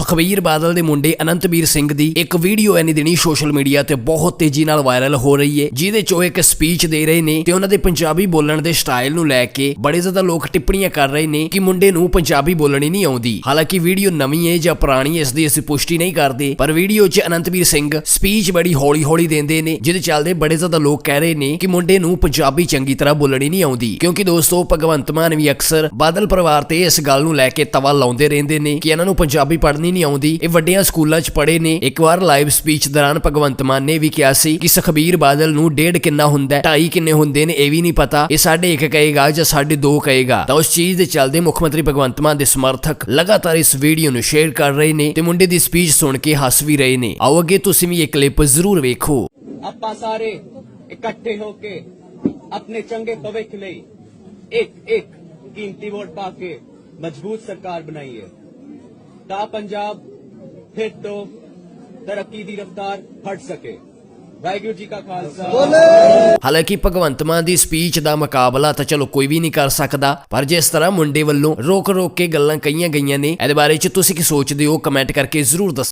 ਸੁਖਬੀਰ ਬਾਦਲ ਦੇ ਮੁੰਡੇ ਅਨੰਤਵੀਰ ਸਿੰਘ ਦੀ ਇੱਕ ਵੀਡੀਓ ਐਨੀ ਦਿਨੀ ਸੋਸ਼ਲ ਮੀਡੀਆ ਤੇ ਬਹੁਤ ਤੇਜ਼ੀ ਨਾਲ ਵਾਇਰਲ ਹੋ ਰਹੀ ਹੈ ਜਿਹਦੇ ਚੋਂ ਇੱਕ ਸਪੀਚ ਦੇ ਰਹੇ ਨੇ ਤੇ ਉਹਨਾਂ ਦੇ ਪੰਜਾਬੀ ਬੋਲਣ ਦੇ ਸਟਾਈਲ ਨੂੰ ਲੈ ਕੇ ਬੜੇ ਜ਼ਿਆਦਾ ਲੋਕ ਟਿੱਪਣੀਆਂ ਕਰ ਰਹੇ ਨੇ ਕਿ ਮੁੰਡੇ ਨੂੰ ਪੰਜਾਬੀ ਬੋਲਣੀ ਨਹੀਂ ਆਉਂਦੀ। ਹਾਲਾਂਕਿ ਵੀਡੀਓ ਨਵੀਂ ਹੈ ਜਾਂ ਪੁਰਾਣੀ ਹੈ ਇਸ ਦੀ ਅਸੀਂ ਪੁਸ਼ਟੀ ਨਹੀਂ ਕਰਦੇ, ਪਰ ਵੀਡੀਓ 'ਚ ਅਨੰਤਵੀਰ ਸਿੰਘ ਸਪੀਚ ਬੜੀ ਹੌਲੀ-ਹੌਲੀ ਦਿੰਦੇ ਨੇ, ਜਿਹਦੇ ਚੱਲਦੇ ਬੜੇ ਜ਼ਿਆਦਾ ਲੋਕ ਕਹਿ ਰਹੇ ਨੇ ਕਿ ਮੁੰਡੇ ਨੂੰ ਪੰਜਾਬੀ ਚੰਗੀ ਤਰ੍ਹਾਂ ਬੋਲਣੀ ਨਹੀਂ ਆਉਂਦੀ, ਕਿਉਂਕਿ ਦੋਸਤੋ ਭਗਵੰਤ ਮਾਨ ਵੀ ਅਕਸਰ ਬਾਦਲ ਪਰਿਵਾਰ ਤੇ ਇਸ ਗੱਲ ਨੂੰ ਲੈ ਕੇ ਤਵਾ ਲਾਉਂਦੇ ਰਹਿੰਦੇ ਨੇ ਕਿ ਇਹਨਾਂ ਨੂੰ ਪੰਜਾਬੀ ਪੜ੍ਹਨੀ ਨਹੀਂ ਆਉਂਦੀ ਇਹ ਵੱਡੀਆਂ ਸਕੂਲਾਂ 'ਚ ਪੜ੍ਹੇ ਨੇ। ਇੱਕ ਵਾਰ ਲਾਈਵ ਸਪੀਚ ਦੌਰਾਨ ਭਗਵੰਤ ਮਾਨ ਨੇ ਵੀ ਕਿਹਾ ਸੀ ਕਿ ਸੁਖਬੀਰ ਬਾਦਲ ਨੂੰ ਡੇਢ ਕਿੰਨਾ ਹੁੰਦਾ ਹੈ, ਢਾਈ ਕਿੰਨੇ ਹੁੰਦੇ ਨੇ? ਇਹ ਵੀ ਨਹੀਂ ਪਤਾ। ਇਹ ਸਾਡੇ ਇੱਕ ਕਹੇਗਾ ਜਾਂ ਸਾਡੇ ਦੋ ਕਹੇਗਾ। ਤਾਂ ਉਸ ਚੀਜ਼ ਦੇ ਚੱਲਦੇ ਮੁੱਖ ਮੰਤਰੀ ਭਗਵੰਤ ਮਾਨ ਦੇ ਸਮਰਥਕ ਲਗਾਤਾਰ ਇਸ ਵੀਡੀਓ ਨੂੰ ਸ਼ੇਅਰ ਕਰ ਰਹੇ ਨੇ ਤੇ ਮੁੰਡੇ ਦੀ ਸਪੀਚ ਸੁਣ ਕੇ ਹੱਸ ਵੀ ਰਹੇ ਨੇ। ਆਓ ਅੱਗੇ ਤੁਸੀਂ ਵੀ ਇਹ ਕਲਿੱਪ ਜ਼ਰੂਰ ਵੇਖੋ। ਆਪਾਂ ਸਾਰੇ ਇਕੱਠੇ ਹੋ ਕੇ ਆਪਣੇ ਚੰਗੇ ਭਵਿੱਖ ਲਈ ਇੱਕ ਇੱਕ ਕੀਮਤੀ ਵੋਟ ਪਾ ਕੇ ਮਜ਼ਬੂਤ ਸਰਕਾਰ ਬਣਾਈਏ। ਤਾਂ ਪੰਜਾਬ ਫਿਰ ਤੋਂ ਤਰੱਕੀ ਦੀ ਰਫ਼ਤਾਰ ਫੜ ਸਕੇ। ਵਾਹਿਗੁਰੂ ਜੀ ਕਾ ਖਾਲਸਾ। ਹਾਲਾਂਕਿ ਭਗਵੰਤ ਮਾਨ ਦੀ ਸਪੀਚ ਦਾ ਮੁਕਾਬਲਾ ਤਾਂ ਚਲੋ ਕੋਈ ਵੀ ਨਹੀਂ ਕਰ ਸਕਦਾ ਪਰ ਜਿਸ ਤਰ੍ਹਾਂ ਮੁੰਡੇ ਵੱਲੋਂ ਰੋਕ ਰੋਕ ਕੇ ਗੱਲਾਂ ਕਹੀਆਂ ਗਈਆਂ ਨੇ ਇਹਦੇ ਬਾਰੇ ਚ ਤੁਸੀਂ ਕੀ ਸੋਚਦੇ ਹੋ? ਕਮੈਂਟ ਕਰਕੇ ਜ਼ਰੂਰ ਦੱਸੋ